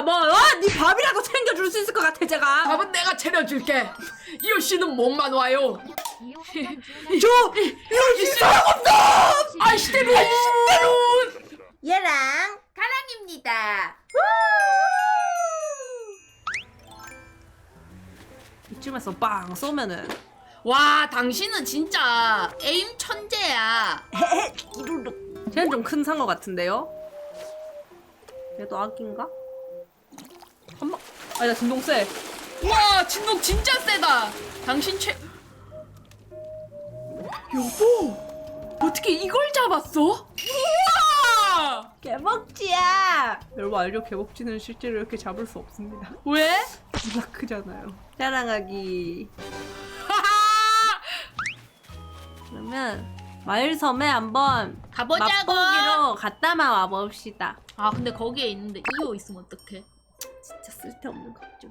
야, 뭐, 어? 네 밥이라도 챙겨줄 수 있을 것 같아, 제가. 밥은 내가 차려줄게. 이호 씨는 몸만 와요. 저, 이럴 수 있어! 아이시대로. 얘랑 가랑입니다. 이쯤에서 빵 쏘면은. 와, 당신은 진짜 에임 천재야. 쟤는 좀큰산것 같은데요? 얘도 아기인가? 한 번. 아니, 나 진동 쎄. 와, 진동 진짜 세다. 당신 최. 여보, 어떻게 이걸 잡았어? 우와! 개먹지야! 여러분 알죠? 개먹지는 실제로 이렇게 잡을 수 없습니다. 왜? 존나 크잖아요. 자랑하기. 하하! 그러면 마을섬에 한번 가보자고. 맛보기로 갔다만 와봅시다. 아, 근데 거기에 있는데 이호 있으면 어떡해? 진짜 쓸데없는 걱정.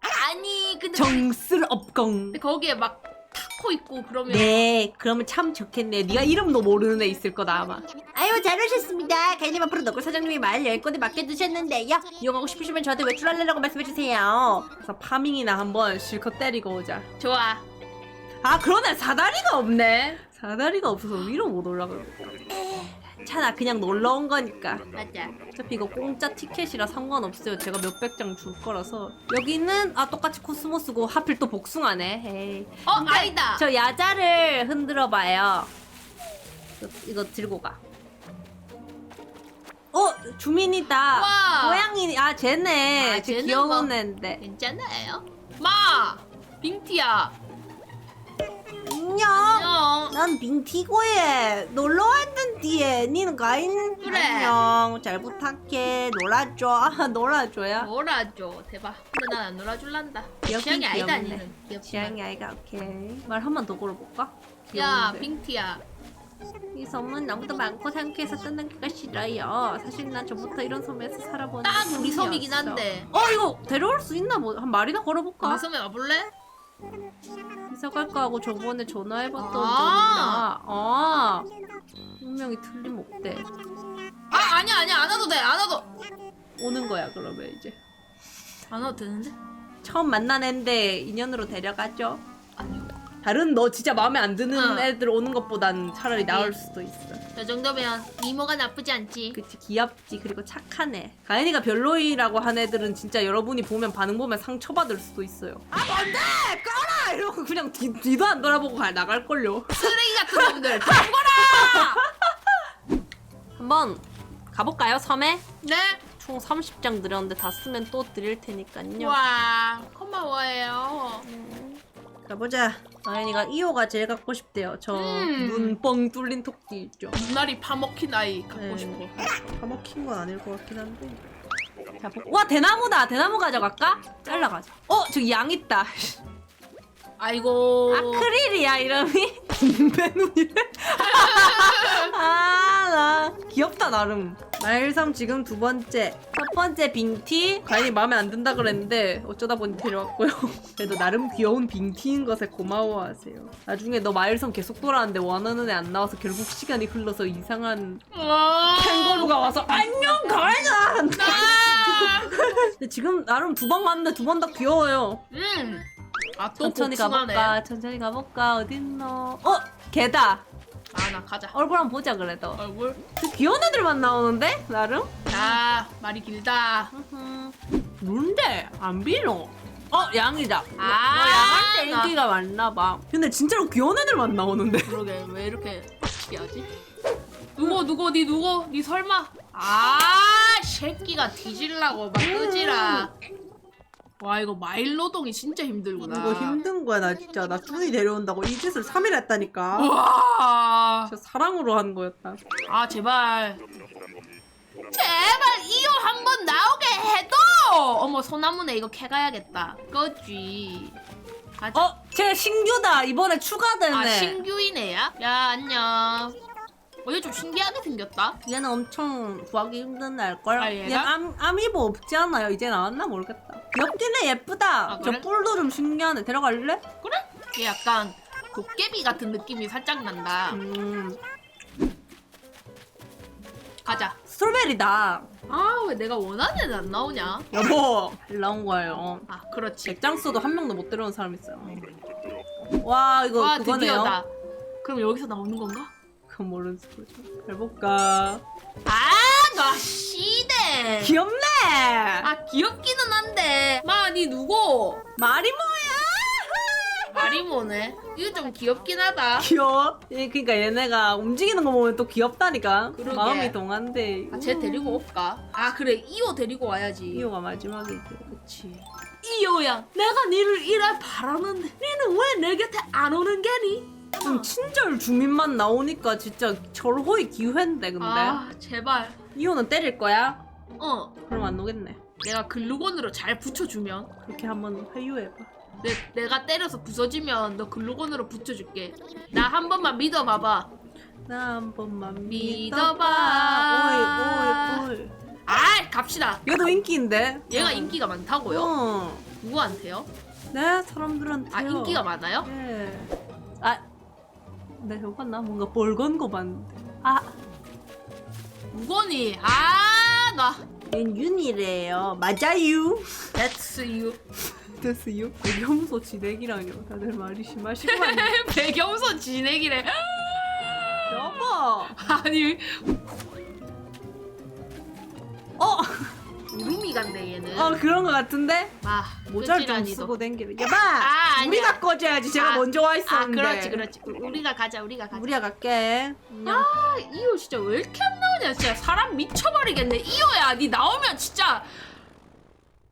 아니, 근데 정슬 업공. 근데 거기에 막 타코 있고 그러면 네, 그러면 참 좋겠네. 네가 이름도 모르는 애 있을 거다 아마. 아유 잘 오셨습니다. 가인님 앞으로 너굴 사장님이 마을 열건에 맡겨두셨는데요. 이용하고 싶으시면 저한테 외출하려고 말씀해주세요. 그래서 파밍이나 한번 실컷 때리고 오자. 좋아. 아 그러네 사다리가 없네. 사다리가 없어서 위로 못 올라가. 차나 그냥 놀러 온 거니까. 맞아. 어차피 이거 공짜 티켓이라 상관없어요. 제가 몇백 장 줄 거라서. 여기는 아 똑같이 코스모스고 하필 또 복숭아네. 에이. 어, 아니다. 저 야자를 흔들어 봐요. 이거, 이거 들고 가. 어 주민이다. 와. 고양이 아 쟤네. 아, 쟤 쟤는 귀여운 뭐- 애인데. 괜찮아요. 마! 빙티야. 안녕. 안녕. 난 빙티고에 놀러 왔는데 니는 가인 그래. 안녕. 잘 부탁해. 놀아줘. 아 놀아줘야. 놀아줘. 대박. 근데 난 안 놀아줄란다. 취향이 아니다. 니는. 지향이 아이가 오케이. 말 한 번 더 걸어볼까? 야, 귀여운데. 빙티야. 이 섬은 나보다 많고 상쾌해서 떠나기가 싫어요. 사실 난 전부터 이런 섬에서 살아보는 딱 우리. 섬이긴 한데. 어 이거 데려올 수 있나 뭐한 마리나 걸어볼까? 우리 섬에 와볼래? 이사 갈까 하고 저번에 전화해봤던 아. 적이다. 아 분명히 틀림 없대. 아, 아니야, 아니야. 안 와도 돼. 안 와도. 오는 거야 그러면 이제. 안 와도 되는데? 처음 만난 애인데 인연으로 데려가죠. 다른 너 진짜 마음에 안 드는 어. 애들 오는 것보단 차라리 네. 나을 수도 있어. 저 정도면 미모가 나쁘지 않지. 그치 귀엽지 그리고 착한 애. 가연이가 별로이라고 한 애들은 진짜 여러분이 보면 반응 보면 상처받을 수도 있어요. 아 안돼 꺼라 이러고 그냥 뒤, 뒤도 안 돌아보고 가, 나갈걸요. 쓰레기 같은 놈들. 다 죽어라! 한번 가볼까요 섬에? 네. 총 30장 드렸는데 다 쓰면 또 드릴 테니까요. 와, 고마워요. 가보자. 가연이가 2호가 제일 갖고 싶대요. 저 음. 눈 뻥 뚫린 토끼 있죠. 눈알이 파먹힌 아이 갖고 네. 싶어. 파먹힌 건 아닐 것 같긴 한데. 자, 보- 와 대나무다. 대나무 가져갈까? 잘라가자. 어 저기 양 있다. 아이고. 아크릴이야 이름이 김배눈이래 아나 귀엽다 나름 말섬 지금 두 번째 첫 번째 빙티 가인이 마음에 안 든다 그랬는데 어쩌다 보니 데려왔고요 그래도 나름 귀여운 빙티인 것에 고마워하세요 나중에 너 마을섬 계속 돌아왔는데 원하는 애 안 나와서 결국 시간이 흘러서 이상한 와. 캥거루가 와서 안녕 아. 근데 지금 나름 두 번 갔는데 두 번 다 귀여워요 음. 아, 또 천천히 복숭아네. 가볼까? 천천히 가볼까? 어딨노? 어? 개다. 아, 나 가자. 얼굴 한번 보자 그래도 얼굴. 그 귀여운 애들만 나오는데? 나름? 자, 말이 길다. 뭔데? 안 빌어. 어 양이다. 아, 어, 양할 때 나- 인기가 많나 봐. 근데 진짜로 귀여운 애들만 나오는데? 그러게 왜 이렇게 어떻게 하지? 누구 누구 니 누구? 니 설마? 아, 새끼가 뒤질라고 막 끄지라. 와 이거 마일 노동이 진짜 힘들구나. 이거 힘든 거야 나 진짜. 나 준이 데려온다고 이 짓을 3일 했다니까. 와. 진짜 사랑으로 하는 거였다 아 제발. 제발 이거 한번 나오게 해도. 어머 소나무네 이거 캐가야겠다. 꺼지. 가자. 어? 쟤 신규다 이번에 추가되네 아 신규이네야? 야 안녕. 어 얘 좀 신기하게 생겼다. 얘는 엄청 구하기 힘든 날걸 아, 얘가? 얘 암, 아미보 없지 않아요 이제 나왔나 모르겠다 해 예쁘다 아, 그래? 저 뿔도 좀 신기하네 데려갈래? 그래? 얘 약간 도깨비 같은 느낌이 살짝 난다. 음 가자. 스트로베리다. 아 왜 내가 원하는 애는 안 나오냐? 여보, 잘 나온 거예요. 아 그렇지. 백장수도 한 명도 못 들어온 사람 있어요. 와 이거 아 그거네요. 드디어다. 그럼 여기서 나오는 건가? 그건 모르는 거죠. 해볼까. 아 나 시대. 귀엽네. 아 귀엽기는 한데. 마니 누구? 말이 뭐야? 마리모네. 이거 좀 귀엽긴 하다. 귀여워. 예, 그러니까 얘네가 움직이는 거 보면 또 귀엽다니까. 그러게. 마음이 동한데. 아, 쟤 데리고 올까? 아 그래 이호 데리고 와야지. 이호가 마지막이지. 그치. 이호야, 내가 니를 일할 바라는데 니는 왜 내 곁에 안 오는 게니? 좀 친절 주민만 나오니까 진짜 절호의 기회인데 근데. 아 제발. 이호는 때릴 거야? 어, 그럼 안 오겠네. 내가 글루건으로 잘 붙여주면 그렇게 한번 회유해봐. 내, 내가 때려서 부서지면 너 글루건으로 붙여줄게. 나 한 번만 믿어봐봐. 나 한 번만 믿어봐. 믿어봐. 오이 오이 오이. 아, 갑시다. 얘도 인기인데. 얘가 인기가 많다고요? 어. 누구한테요? 네 사람들한테. 아 인기가 많아요? 예. 아. 내가 저거 봤나? 뭔가 벌건 거 봤는데. 아. 우건이 아 나. 얘는 윤이래요. 맞아요. That's you. 됐어요. 배경소 진액이라뇨. 다들 말이 심하시구만. 배경서 진액이래. 여보. 아니 간대 얘는. 어 그런 거 같은데. 아 모자를 좀. 쓰고 댕기를. 여봐. 아, 아니야. 우리가 꺼져야지. 제가 아, 먼저 와 아 있었는데. 그렇지 그렇지. 우리가 가자 우리가 가자. 우리가 갈게. 안녕. 아 이호 진짜 왜 이렇게 안 나오냐 진짜 사람 미쳐버리겠네 이호야 니 나오면 진짜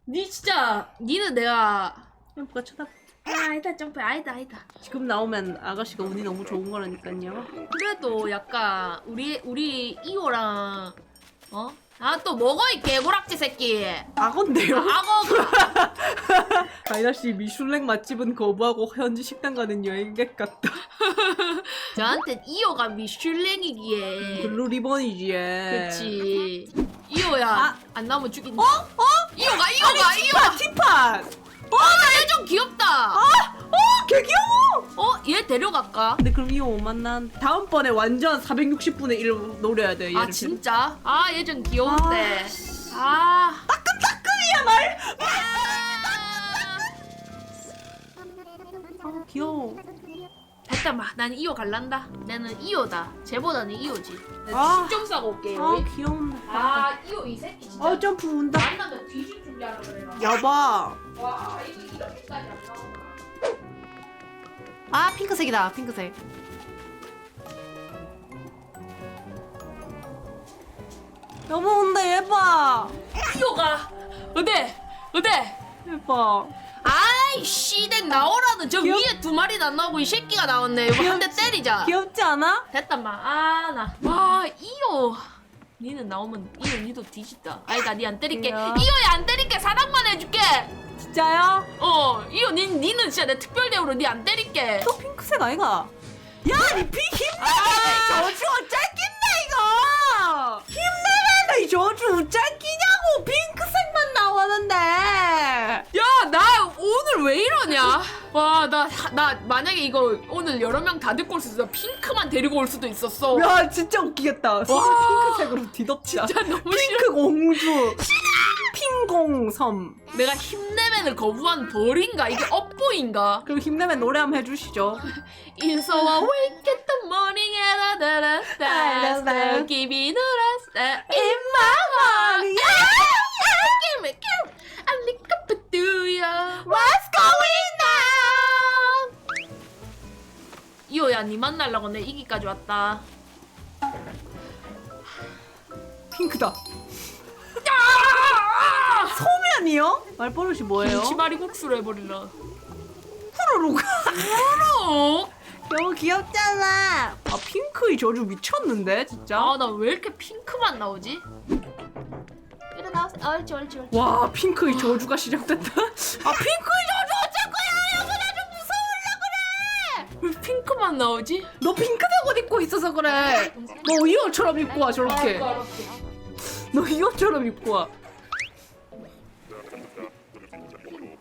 니 진짜 니는 내가 누가 쳐다. 아 아니다 점프 아니다 아니다 지금 나오면 아가씨가 운이 너무 좋은 거라니까요. 그래도 약간 우리 우리 이호랑 어? 아 또 먹어 이 개구락지 새끼 악어인데요? 악어가 가이나 씨 미슐랭 맛집은 거부하고 현지 식당 가는 여행객 같다. 저한텐 이호가 미슐랭이기에 블루 리본이지. 얘. 그치 이호야 아. 안 나오면 죽인다 어? 어? 이호가 이호가 이호가 티팟. 어나 얘좀 귀엽다 어, 개 귀여워. 어? 얘 데려갈까? 근데 그럼 이거 못 만난. 다음번에 완전 460분의 1 노려야 돼. 얘를. 아 진짜? 아 얘 좀 귀여운데 아 따끈따끈이야 말. 아 귀여워. 됐다 마 난 이호 갈란다 나는 이호다 쟤보다는 이호지 아. 숙좀 싸고 올게요 아 귀여운데. 아 이호 이 새끼 진짜 아 점프 운다. 만나면 뒤질 준비하라 그래라 여봐. 와 이거 이렇게까지 안 나오나 아 핑크색이다 핑크색 여보 온다 얘 봐. 이호가 어때? 어때? 얘 봐. 아이 씨댕 나오라는 저 귀엽- 위에 두 마리도 안 나오고 이 새끼가 나왔네 이거 한 대 때리자 귀엽지 않아? 됐다 마아나와 이호 니는 나오면 이호 니도 뒤진다 아니다 니 안 때릴게? 이호야 안 때릴게 사랑만 해줄게 진짜요? 어 이호 니, 니는 진짜 내 특별 대우로 니 안 때릴게 또 핑크색 아이가? 야, 니피 힘내라! 와 나 나 만약에 이거 오늘 여러 명 다 데리고 올 수도 있어 핑크만 데리고 올 수도 있었어 야, 진짜 웃기겠다. 손을 핑크색으로 뒤덮자. 진짜 너무 싫어 핑크 공주. 핑공섬. 내가 힘내면을 거부한 벌인가 이게 업보인가 그리고 힘내면 노래 한번 해주시죠. In so I wake at the morning and I da da da da give me the rest in my heart give me give me I look up to you What's going 이호야 니 만나려고 내 이기까지 왔다 핑크다. 소면이요? 말버릇이 뭐예요? 김치말이 국수로 해버리라 푸르르가. 어? 너무 귀엽잖아. 아 핑크의 저주 미쳤는데 진짜. 아나 왜 이렇게 핑크만 나오지? 일어나세요 옳지 옳지 옳지 와 핑크의 저주가 시작됐다. 아 핑크의 핑크만 나오지? 너 핑크색 옷 입고 있어서 그래. 너 이 옷처럼 입고 와 저렇게. 너 이 옷처럼 입고 와.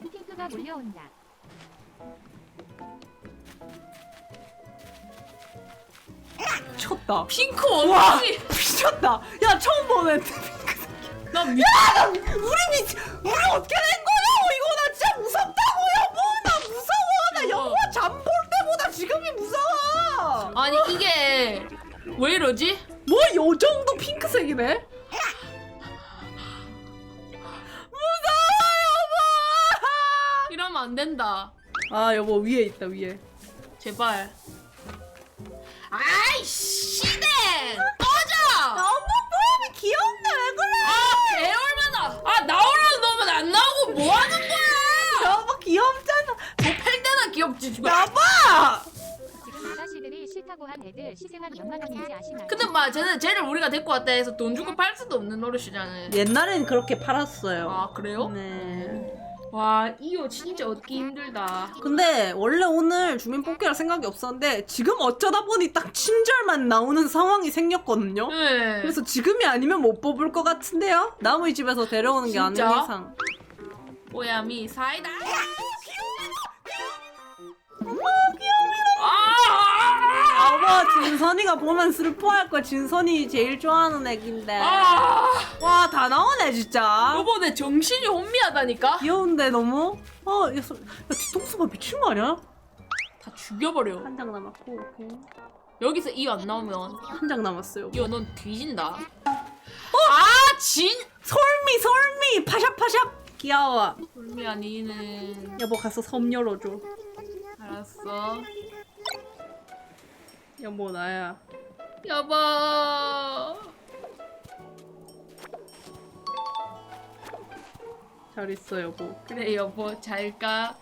핑크가 몰려온다. 미쳤다. 핑크 와 엉덩이. 미쳤다. 야 처음 보는 나 미. 우리 미 우리 어떻게 된 거냐고 이거 나 진짜 무섭다고 여보 나 무서워 나 여보가 잠볼 때보다 지금이 무서워. 아니 이게 왜 이러지? 뭐 요 정도 핑크색이네? 무서워 이러면 안 된다. 여보. 아 여보 위에 있다 위에. 제발. 아이 씨댕 꺼져. 너무 뽀미 귀엽네 왜 그래? 아 개얼마나. 아 나오라는 놈은 안 나오고 뭐 하는 거야? 여보 귀엽잖아. 뭐팰 때나 귀엽지. 여보. 싫다고 한 애들 몇만 원인지 아시나요? 근데 막 쟤는 쟤를 우리가 데리고 왔다 해서 돈 주고 팔 수도 없는 노릇이잖아요. 옛날엔 그렇게 팔았어요. 아 그래요? 네. 와 이거 진짜 얻기 힘들다. 근데 원래 오늘 주민 뽑기할 생각이 없었는데 지금 어쩌다 보니 딱 친절만 나오는 상황이 생겼거든요. 네. 그래서 지금이 아니면 못 뽑을 것 같은데요? 남의 집에서 데려오는 게 아닌 진짜? 이상. 오야미 사이다. 아버 진선이가 보면 슬퍼할 거야. 진선이 제일 좋아하는 애긴데. 아, 와 다 나오네 진짜. 내 정신이 혼미하다니까. 귀여운데 너무. 어, 야, 소- 야 뒤통수 봐 미친 거 아니야? 다 죽여버려. 한 장 남았고. 여기서 이 안 나오면 한 장 남았어요. 이거 넌 뒤진다. 아 진. 솔미 솔미 파샵파샵 귀여워. 혼미 아니는. 여보 가서 섬 열어줘. 알았어. 여보 나야. 여보. 잘 있어 여보. 그래 여보 잘 가.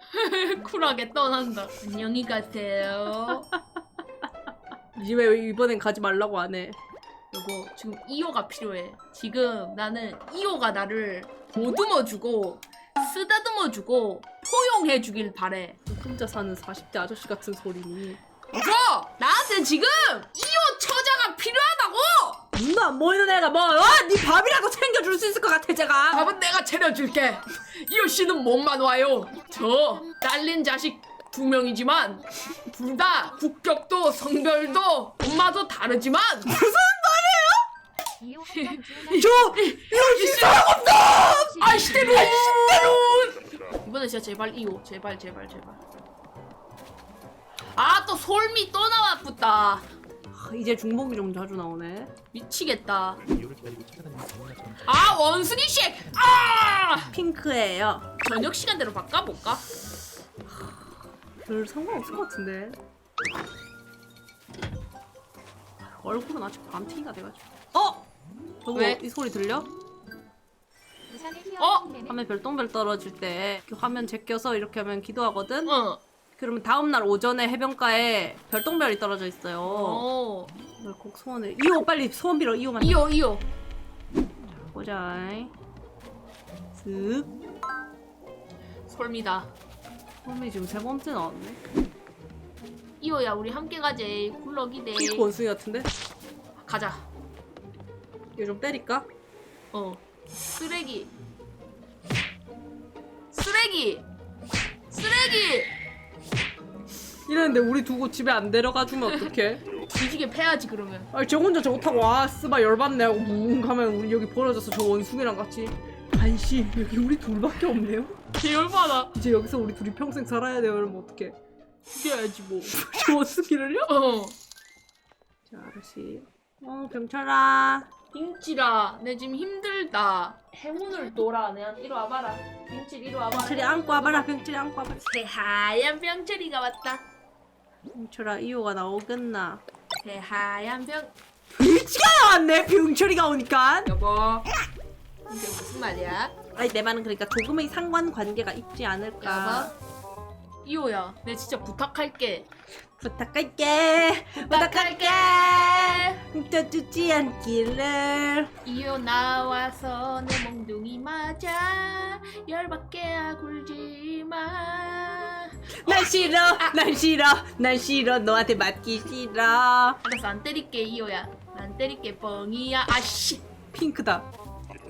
쿨하게 떠난다. 안녕히 가세요. 이 집에 이번엔 가지 말라고 안 해. 여보 지금 이호가 필요해. 지금 나는 이호가 나를 보듬어주고 쓰다듬어주고 포용해주길 바래. 혼자 사는 40대 아저씨 같은 소리니. 그래서 나한테 지금 이호 처자가 필요하다고. 눈도 안 보이는 애가 뭐? 어? 네 밥이라도 챙겨줄 수 있을 것 같아 제가. 밥은 내가 차려줄게. 이호 씨는 몸만 와요. 저 딸린 자식 두 명이지만 둘 다 국격도 성별도 엄마도 다르지만 지원할 저 여기 사람 없다. 아이씨 때론 때론 이번에 진짜 제발 이호 제발 제발 제발 아 또 솔미 또 나왔겠다 아, 이제 중복이 좀 자주 나오네. 미치겠다 이유를 기다리고 찾아다니는 정이나 전아 원숭이 쉑아 핑크예요. 저녁 시간대로 바꿔볼까 별 상관없을 것 같은데. 얼굴은 아직 밤티가 돼가지고. 어? 저거 왜? 이 소리 들려? 어? 화면 별똥별 떨어질 때 이렇게 화면 제껴서 이렇게 하면 기도하거든. 어 그러면 다음 날 오전에 해변가에 별똥별이 떨어져 있어요. 어. 꼭 소원을. 이호 빨리 소원 빌어. 이호만. 이호 이호 보자. 슥. 솔미다 소원이 지금 세 번째 나왔네. 이호야 우리 함께 가재 핑크 원숭이 같은데? 가자 이거 좀 때릴까? 어 쓰레기 쓰레기 쓰레기 이랬는데 우리 두고 집에 안 데려가 주면 어떡해? 뒤지게 패야지 그러면. 아니 저 혼자 저거 타고 와 쓰바 열받네. 하고 뭉 가면 우리 여기 버려져서 저 원숭이랑 같이. 안씨 여기 우리 둘밖에 없네요? 개 열받아. 이제 여기서 우리 둘이 평생 살아야 돼요 이러면 어떡해? 죽여야지 뭐. 저 원숭이를요? 어. 자 아저씨. 어 병철아. 빙치라 내 지금 힘들다. 행운을 돌아 내한 이리 와봐라. 빙칠 이리 와봐라. 병철이 안고 와봐라 병철이 안고 와봐라. 새하얀 병철이가 왔다 병철아 이호가 나오겠나? 새하얀 병. 병치가! 나왔네 병철이가 오니까. 여보. 이게 무슨 말이야? 아니 내 말은 그러니까 조금의 상관관계가 있지 않을까. 여보. 이호야 내 진짜 부탁할게. 부탁할게. 부탁할게. 훔쳐주지 않기를 이호 나와서 내 몽둥이 맞아. 열받게 굴지마 난 싫어 난 싫어 난 싫어 너한테 맞기 싫어 알았어 안 때릴게 이호야 안 때릴게 뻥이야 아씨 핑크다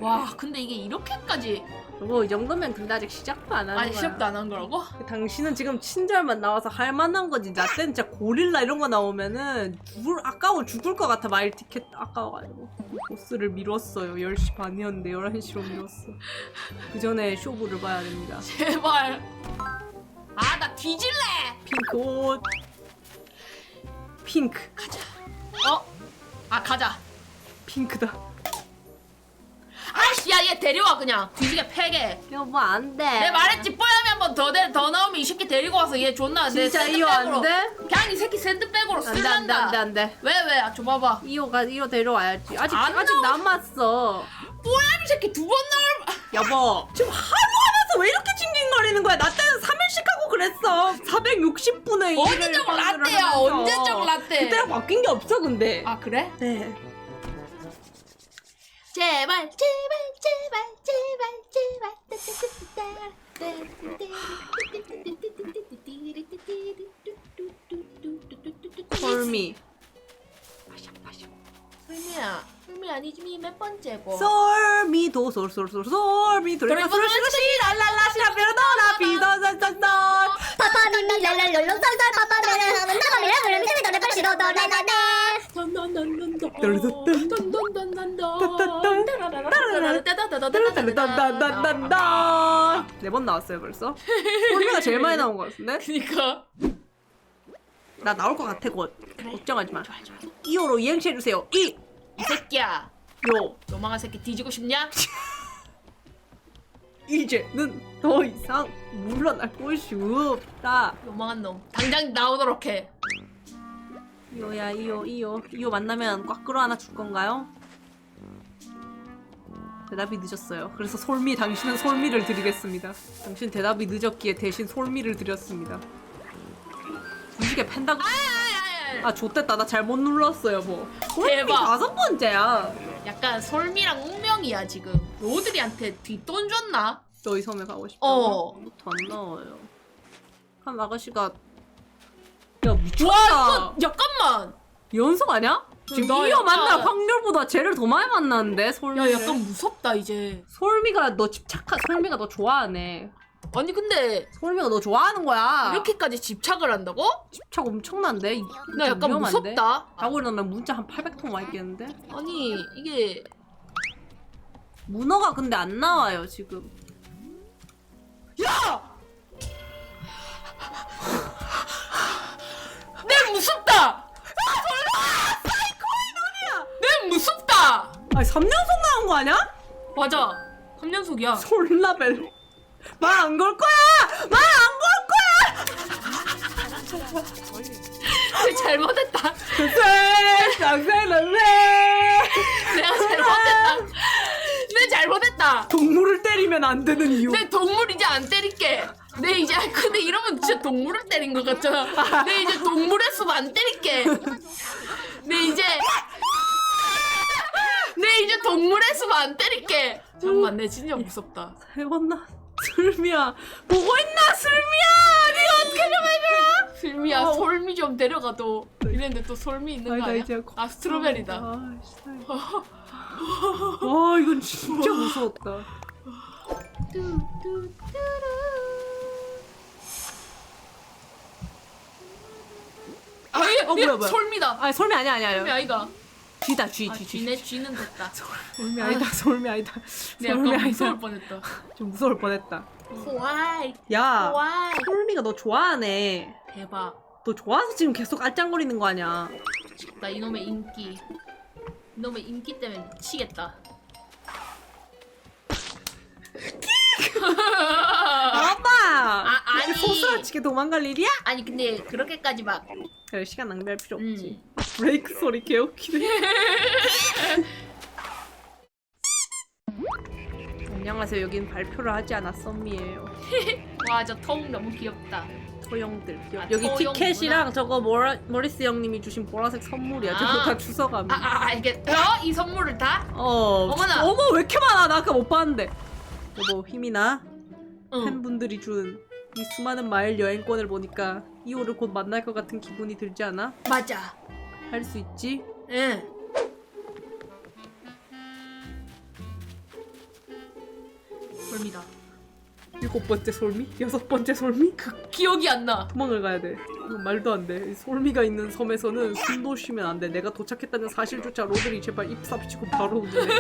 와 근데 이게 이렇게까지 여보 이 정도면 근데 아직 시작도 안 하는 아니 거야. 시작도 안 한 거라고? 당신은 지금 친절만 나와서 할 만한 거지. 나 때는 진짜 고릴라 이런 거 나오면은 죽을 아까워 죽을 것 같아 마일 티켓 아까워가지고 보스를 미뤘어요. 10시 반이었는데 11시로 미뤘어. 그 전에 쇼부를 봐야 됩니다. 제발 아 나 뒤질래 핑크 옷. 핑크. 어? 아 가자 핑크다. 아이씨 야 얘 데려와 그냥 뒤지게 패게 여보 안 돼. 내 말했지 뽀얀이 한번더더 나오면 이 새끼 데리고 와서 얘 존나 내 진짜 이거 안 샌드백으로 돼? 그냥 이 새끼 샌드백으로 안 돼, 안 돼, 안 돼, 안 돼. 왜 왜? 아, 줘봐봐 이호가 이호 데려와야지. 아직 안 아직 남았어. 뽀얀이 새끼 두 번 나올 여보 지금 하루 하면서 왜 이렇게 징징거리는 거야? 나 때는 3일씩 하고 그랬어. 460분의 언제적 라떼야 언제적 라떼 그때랑 바뀐 게 없어 근데. 아 그래? 네. 제발 제발 제발 제발 제발 솔미. 솔미야 솔미 아니지 몇 번째고 솔미 도 솔솔솔 솔미 도 레미 솔솔시 랄랄라 시라피라도라 비도솔솔솔 파파미미 랄랄롤로 썰썰 파파미를 하면 나가 미라 그러면 세미 노래 빨리 시도 노래나네 따라따라따따따따따따따따따따따 네번 나왔어요 벌써? 솔미가 제일 많이 나온 것 같은데? 그니까 나 나올 것 같아 곧 걱정하지 마 2호로 이행시 해주세요 2! 이 새끼야. 요 요망한 새끼 뒤지고 싶냐? 이제는 더 이상 물러날 곳이 없다. 요망한 놈. 당장 나오도록 해. 이호야 이호 이호 이호 만나면 꽉 끌어 안아 줄 건가요? 대답이 늦었어요. 그래서 솔미 당신은 솔미를 드리겠습니다. 당신 대답이 늦었기에 대신 솔미를 드렸습니다. 이게 팬다고 아 좋댔다. 나 잘못 눌렀어요 뭐. 대박. 다섯 번째야. 약간 솔미랑 운명이야 지금. 로드리한테 뒷돈 줬나? 너희 섬에 가고 싶다 어. 아무것도 안 나와요. 한 아가씨가 야 미쳤다. 와 이거 잠깐만. 연속 아니야? 지금 나 이어 약간- 만날 확률보다 쟤를 더 많이 만났는데 솔미 야 약간 무섭다 이제. 솔미가 너 집착한 솔미가 너 좋아하네 아니 근데 솔미가 너 좋아하는 거야. 이렇게까지 집착을 한다고? 집착 엄청난데? 이- 나 약간 위험한데? 무섭다. 자고 일어나면 문자 한 800통 와 있겠는데? 아니 이게 문어가 근데 안 나와요 지금. 내 무섭다! 내 무섭다! 아니 3년속 나온 거 아니야? 맞아. 3년속이야. 솔라벨 말 안 걸 거야! 말 안걸 거야! 잘못했다. 쎄 쌍새는 왜 내가 잘못했다. 내 잘못했다. 동물을 때리면 안 되는 이유. 내 동물 이제 안 때릴게. 내 이제 아, 근데 이러면 진짜 동물을 때린 것 같잖아. 내 이제 동물 했으면 안 때릴게. 내 이제 내 이제 동물 했으면 안 때릴게. 잠깐만 내 진짜 무섭다. 세웠나 슬미야 보고 있나 슬미야? 네가 어떻게 좀 해줘라? 슬미야 솔미 좀 데려가 도 이랬는데 또 솔미 있는 거 아니다, 아니야? 이제 아 스트로베리다. 아, 진짜. 와 이건 진짜 무서웠다. 아, 얘, 어, 얘 뭐야, 뭐야. 솔미다. 아니 솔미 아니야 아니야 솔미 아니야. 아이가 쥐다 쥐 아, 쥐, 쥐. 쥐네 쥐는 됐다. 솔미 아니다 솔미 아니다. 내 솔미 약간 무서울 아니다. 뻔했다. 좀 무서울 뻔했다. 호와이 야 호와이. 솔미가 너 좋아하네. 대박. 너 좋아서 지금 계속 알짱거리는 거 아니야? 나 이놈의 인기. 이놈의 인기 때문에 미치겠다 아빠 아, 아니. 소스라치게 도망갈 일이야? 아니 근데 그렇게까지 막 그래 시간 낭비할 필요 없지 음. 브레이크 소리 개웃기네 안녕하세요 여긴 발표를 하지 않아 썸이에요 와저 통 너무 귀엽다 토용들 귀여워. 아, 여기 토용이구나. 티켓이랑 저거 모라, 모리스 형님이 주신 보라색 선물이야 저거 아. 다 주워가면 아 아 아, 이게 어? 이 선물을 다? 어 어머나. 어머 왜 이렇게 많아 나 아까 못 봤는데 여보 힘이 나 응 팬분들이 준 이 수많은 마일 여행권을 보니까 이호를 곧 만날 것 같은 기분이 들지 않아? 맞아 할 수 있지? 응 솔미다. 일곱 번째 솔미? 여섯 번째 솔미? 그 기억이 안 나. 도망을 가야 돼. 이거 말도 안 돼. 이 솔미가 있는 섬에서는 숨도 쉬면 안 돼. 내가 도착했다는 사실조차 로드리 제발 입 삽치고 바로 운전해.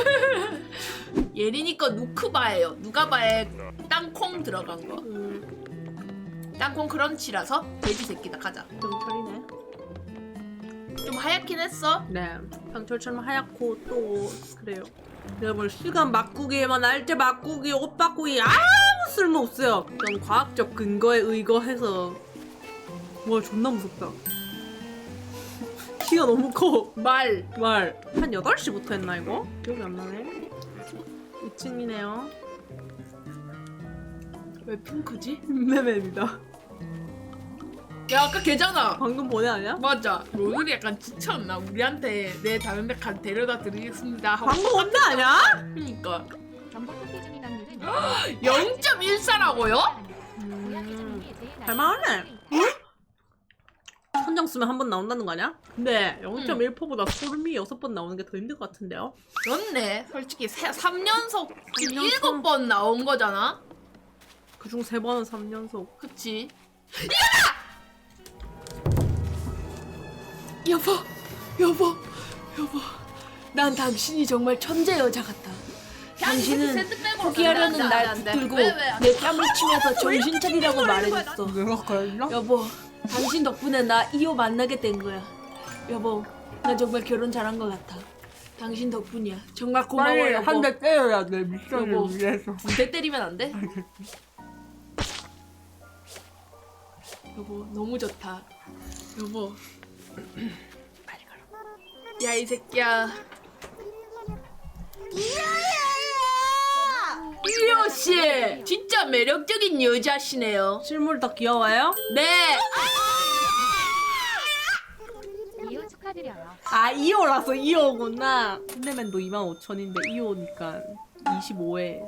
예린이 거 누크바예요. 누가바에 땅콩 들어간 거. 음, 땅콩 크런치라서 돼지 새끼다 가자. 경찰이네. 좀 하얗긴 했어. 네, 경찰처럼 하얗고 또 그래요. 여러분 시간 바꾸기에만 날짜 바꾸기, 옷 바꾸기 아무 쓸모 없어요. 좀 과학적 근거에 의거해서 와 존나 무섭다. 키가 너무 커. 말. 말. 한 8시부터 했나 이거? 기억이 안 나네. 2층이네요. 왜 핑크지? 네네입니다. 야 아까 걔잖아. 방금 보내 아니야? 맞아. 오늘이 약간 지쳤나? 우리한테 내 담배칸 데려다 드리겠습니다. 하고 방금 온다 아니야? 그러니까 전복 확률은 0.14라고요? 음, 할만하네. 선정 쓰면 한 번 나온다는 거 아니야? 근데 0.1%보다 소름이 6번 나오는 게 더 힘들 것 같은데요? 그렇네. 솔직히 3연속 삼 연속. 7번 나온 거잖아. 그중 3번은 3연속. 그치? 일어나! 여보, 여보, 여보. 난 당신이 정말 천재 여자 같다. 당신은 포기하려는 날 붙들고 내 뺨을 치면서 정신 차리라고 말해줬어. 내가? 여보, 당신 덕분에 나 이호 만나게 된 거야. 여보, 나 정말 결혼 잘한 것 같아. 당신 덕분이야. 정말 고마워 빨리 여보. 한 대 때려야 돼 미션을. 위해서. 대 때리면 안 돼? 여보 너무 좋다. 여보 빨리 가라. 야이 새끼야. 이효 씨 진짜 매력적인 여자시네요. 실물 더 귀여워요? 네. 이후 축하드려요. 아 2호라서 2호구나. hun대맨도 25,000인데 2호니까 25회.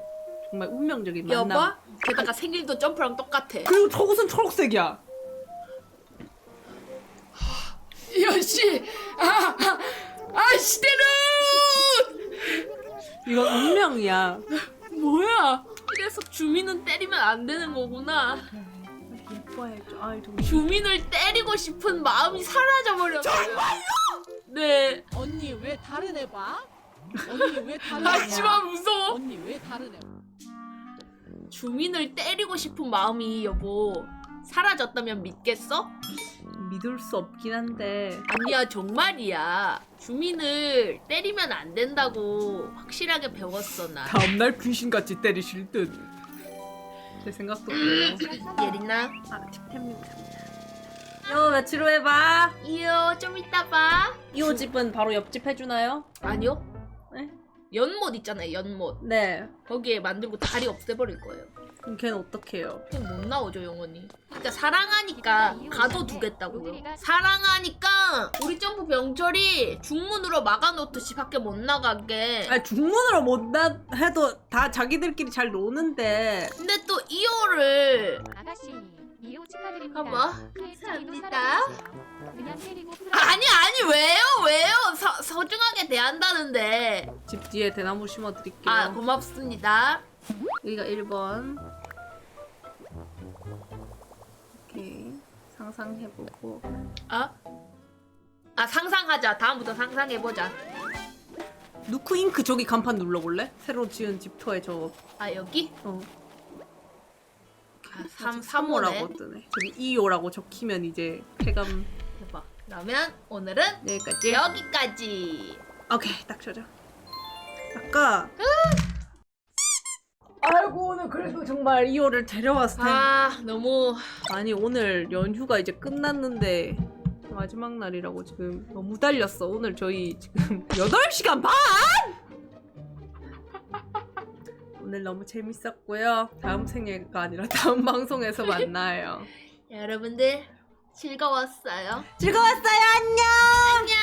정말 운명적인 여보 만남. 게다가 생일도 점프랑 똑같아. 그리고 저것은 초록색이야. 이효 씨. 아, 아, 아 시대는 이건 운명이야. 뭐야? 이래서 주민은 때리면 안 되는 거구나. 이뻐해줘. 아이 좀. 주민을 때리고 싶은 마음이 사라져 버렸어요. 정말요? 네. 언니 왜 다른 애 봐? 언니 왜 다른 애 하지마 무서워. 언니 왜 다른 애 봐? 주민을 때리고 싶은 마음이 여보 사라졌다면 믿겠어? 믿을 수 없긴 한데 아니야 정말이야. 주민을 때리면 안 된다고 확실하게 배웠어 나. 다음날 귀신같이 때리실 듯. 제 생각도 그래요. 예린아. 아, tip템입니다. 요 며칠 후에 봐. 이요 좀 이따 봐. 이호 집은 바로 옆집 해주나요? 아니요. 네? 연못 있잖아요 연못. 네. 거기에 만들고 다리 없애버릴 거예요. 그럼 걔는 어떡해요? 그냥 못 나오죠 영원히. 그러니까 사랑하니까 가둬두겠다고요. 사랑하니까 우리 점프 병철이 중문으로 막아놓듯이 밖에 못 나가게. 아니 중문으로 못 나 해도 다 자기들끼리 잘 노는데 근데 또 이호를 아가씨 이후 축하드립니다. 어머, 감사합니다. 감사합니다. 그냥 때리고 풀어. 아니 아니 왜요 왜요 서, 소중하게 대한다는데. 집 뒤에 대나무 심어드릴게요. 아 고맙습니다. 여기가 1번. 오케이. 상상해보고. 아? 아 상상하자. 다음부터 상상해보자. 누쿠 잉크 저기 간판 눌러볼래? 새로 지은 집터에 저 아 여기? 어. 아, 3, 3호라고 3호라고 뜨네. 저기 2호라고 적히면 이제 쾌감 해봐. 그러면 오늘은 여기까지. 여기까지. 오케이 딱 저죠. 아까 아이고 오늘 그래도 정말 2호를 데려왔을 텐데 아 너무 아니 오늘 연휴가 이제 끝났는데 마지막 날이라고 지금 너무 달렸어. 오늘 저희 지금 8시간 반! 오늘 너무 재밌었고요. 다음 생애가 아니라 다음 방송에서 만나요. 여러분들 즐거웠어요. 즐거웠어요. 안녕